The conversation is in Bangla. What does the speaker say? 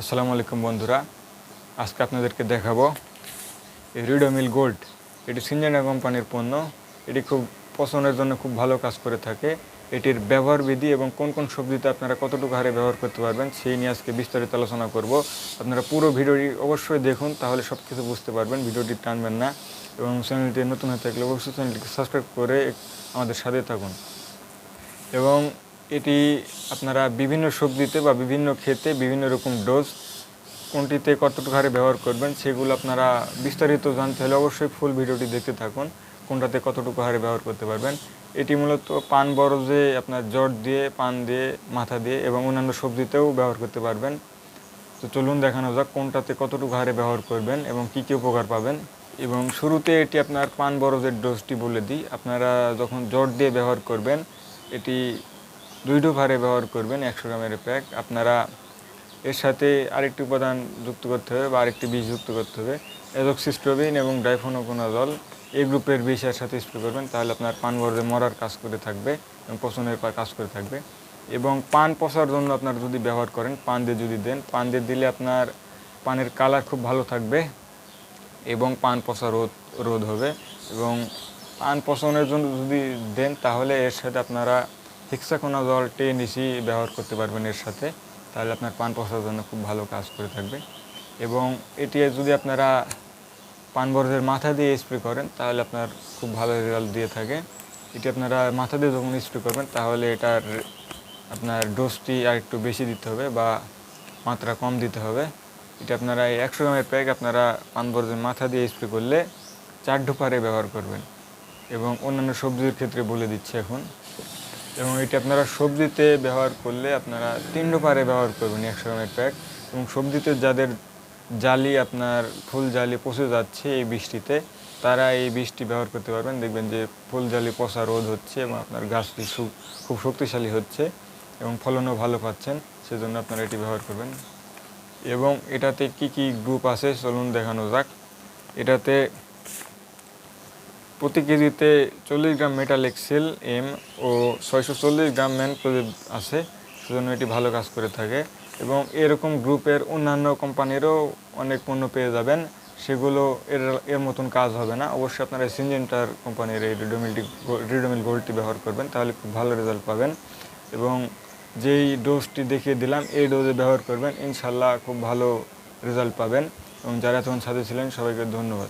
আসসালামু আলাইকুম বন্ধুরা। আজকে আপনাদেরকে দেখাবো এই রিডোমিল গোল্ড এটি সিনজেনা কোম্পানির পণ্য। এটি খুব পছন্দের জন্য খুব ভালো কাজ করে থাকে। এটির ব্যবহার বিধি এবং কোন কোন সবজিতে আপনারা কতটুকু হারে ব্যবহার করতে পারবেন সেই নিয়ে আজকে বিস্তারিত আলোচনা করব। আপনারা পুরো ভিডিওটি অবশ্যই দেখুন, তাহলে সব কিছু বুঝতে পারবেন, ভিডিওটি টানবেন না। এবং চ্যানেলটি নতুন হয়ে থাকলে অবশ্যই চ্যানেলটিকে সাবস্ক্রাইব করে আমাদের সাথে থাকুন। এবং এটি আপনারা বিভিন্ন সবজিতে বা বিভিন্ন ক্ষেতে বিভিন্ন রকম ডোজ কোনটিতে কতটুকু হারে ব্যবহার করবেন সেগুলো আপনারা বিস্তারিত জানতে হলে অবশ্যই ফুল ভিডিওটি দেখতে থাকুন, কোনটাতে কতটুকু হারে ব্যবহার করতে পারবেন। এটি মূলত পান বরজে আপনার জট দিয়ে, পান দিয়ে, মাথা দিয়ে এবং অন্যান্য সবজিতেও ব্যবহার করতে পারবেন। তো চলুন দেখানো যাক কোনটাতে কতটুকু হারে ব্যবহার করবেন এবং কী কী উপকার পাবেন। এবং শুরুতে এটি আপনার পান বরজের ডোজটি বলে দিই। আপনারা যখন জট দিয়ে ব্যবহার করবেন, এটি দুই ডোব হারে ব্যবহার করবেন, একশো গ্রামের প্যাক আপনারা এর সাথে আরেকটি উপাদান যুক্ত করতে হবে বা আরেকটি বীজ যুক্ত করতে হবে। এজক্সিস্ট্রোবিন এবং ডাইফোনোকোনাজল এই গ্রুপের বিষ এর সাথে স্প্রে করবেন, তাহলে আপনার পান বরজে মরার কাজ করে থাকবে এবং পচনের কাজ করে থাকবে। এবং পান পচার জন্য আপনারা যদি ব্যবহার করেন, পান দিয়ে যদি দেন, পান দিয়ে দিলে আপনার পানের কালার খুব ভালো থাকবে এবং পান পচা রোধ রোধ হবে। এবং পান পচনের জন্য যদি দেন, তাহলে এর সাথে আপনারা হেক্সাকোনাজল টেনিসি ব্যবহার করতে পারবেন এর সাথে। তাহলে আপনার পান পচার জন্য খুব ভালো কাজ করে থাকবে। এবং এটি যদি আপনারা পান বরজের মাথা দিয়ে স্প্রে করেন, তাহলে আপনার খুব ভালো রেজাল্ট দিয়ে থাকে। এটি আপনারা মাথা দিয়ে যখন স্প্রে করবেন, তাহলে এটার আপনার ডোজটি আর একটু বেশি দিতে হবে বা মাত্রা কম দিতে হবে। এটা আপনারা এই একশো গ্রামের প্যাক আপনারা পান বরজের মাথা দিয়ে স্প্রে করলে চার ঢোপারে ব্যবহার করবেন। এবং অন্যান্য সবজির ক্ষেত্রে বলে দিচ্ছে এখন এবং এটি আপনারা সবজিতে ব্যবহার করলে আপনারা তিন ডোপারে ব্যবহার করবেন একশো গ্রামের প্যাক। এবং সবজিতে যাদের জালি আপনার ফুল জালি পচে যাচ্ছে এই বৃষ্টিতে, তারা এই বৃষ্টি ব্যবহার করতে পারবেন। দেখবেন যে ফুল জালি পচা রোধ হচ্ছে এবং আপনার গাছটি খুব শক্তিশালী হচ্ছে এবং ফলনও ভালো পাচ্ছেন, সেজন্য আপনারা এটি ব্যবহার করবেন। এবং এটাতে কি কি গ্রুপ আছে, চলুন দেখানো যাক। এটাতে প্রতি কেজিতে চল্লিশ গ্রাম মেটাল এক্সেল এম ও ছয়শো চল্লিশ গ্রাম ম্যানক্লোজেব আছে, সেজন্য এটি ভালো কাজ করে থাকে। এবং এরকম গ্রুপের অন্যান্য কোম্পানিরও অনেক পণ্য পেয়ে যাবেন। সেগুলো এর এর মতন কাজ হবে না। অবশ্যই আপনারা সিনজেন্টার কোম্পানির এই রিডোমিলটি রিডোমিল গোল্ডটি ব্যবহার করবেন, তাহলে খুব ভালো রেজাল্ট পাবেন। এবং যেই ডোজটি দেখিয়ে দিলাম, এই ডোজে ব্যবহার করবেন, ইনশাল্লাহ খুব ভালো রেজাল্ট পাবেন। এবং যারা তখন সাথে ছিলেন, সবাইকে ধন্যবাদ।